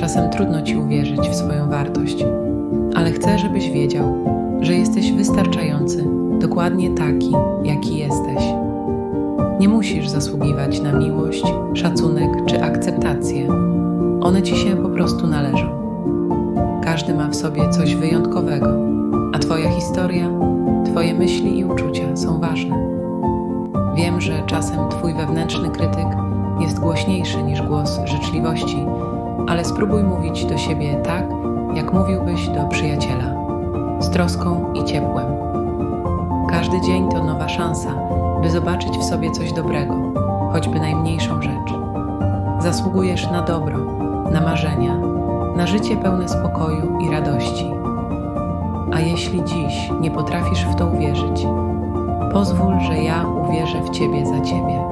Czasem trudno ci uwierzyć w swoją wartość, ale chcę, żebyś wiedział, że jesteś wystarczający, dokładnie taki, jaki jesteś. Nie musisz zasługiwać na miłość, szacunek czy akceptację. One ci się po prostu należą. Każdy ma w sobie coś wyjątkowego, a Twoja historia, Twoje myśli i uczucia są ważne. Wiem, że czasem Twój wewnętrzny krytyk jest głośniejszy niż głos życzliwości, ale spróbuj mówić do siebie tak, jak mówiłbyś do przyjaciela, z troską i ciepłem. Każdy dzień to nowa szansa, by zobaczyć w sobie coś dobrego, choćby najmniejszą rzecz. Zasługujesz na dobro, na marzenia, na życie pełne spokoju i radości. A jeśli dziś nie potrafisz w to uwierzyć, pozwól, że ja uwierzę w Ciebie za Ciebie.